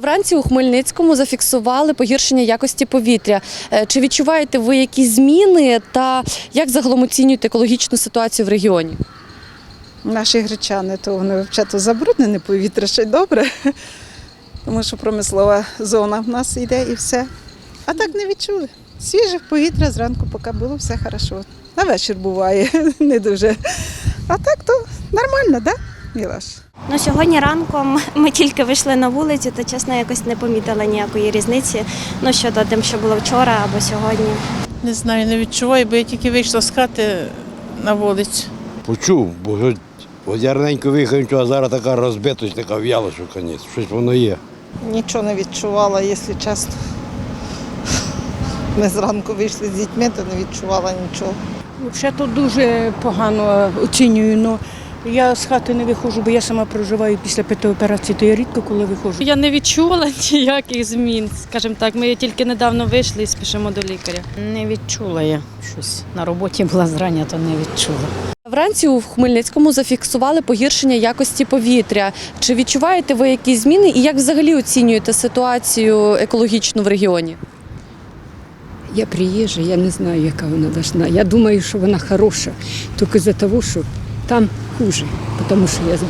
Вранці у Хмельницькому зафіксували погіршення якості повітря. Е, Чи відчуваєте ви якісь зміни та як загалом оцінюєте екологічну ситуацію в регіоні? Наші гречани, то вони взагалі забруднене повітря ще й добре, тому що промислова зона в нас йде і все. А так не відчули. Свіже повітря зранку, поки було все хорошо. На вечір буває не дуже. А так то нормально, так, да, Мілаш? Ну, сьогодні ранком ми тільки вийшли на вулицю, то чесно якось не помітила ніякої різниці. Ну щодо тим, що було вчора або сьогодні. Не знаю, не відчуваю, бо я тільки вийшла з хати на вулицю. Почув, бо от, от виїхав, а зараз така розбитость, така в'яла, що конець. Щось воно є. Нічого не відчувала, якщо чесно. Ми зранку вийшли з дітьми, то не відчувала нічого. Ще тут дуже погано оцінюю. але я з хати не виходжу, бо я сама проживаю після п'ятої операції, то я рідко коли виходжу. Я не відчула ніяких змін, скажімо так. Ми тільки недавно вийшли і спішимо до лікаря. Не відчула я щось. На роботі була зрання, то не відчула. Вранці у Хмельницькому зафіксували погіршення якості повітря. Чи відчуваєте ви якісь зміни і як взагалі оцінюєте ситуацію екологічну в регіоні? Я приїжджа, я не знаю, яка вона должна. Я думаю, що вона хороша, тільки за того, що там хуже, потому что я з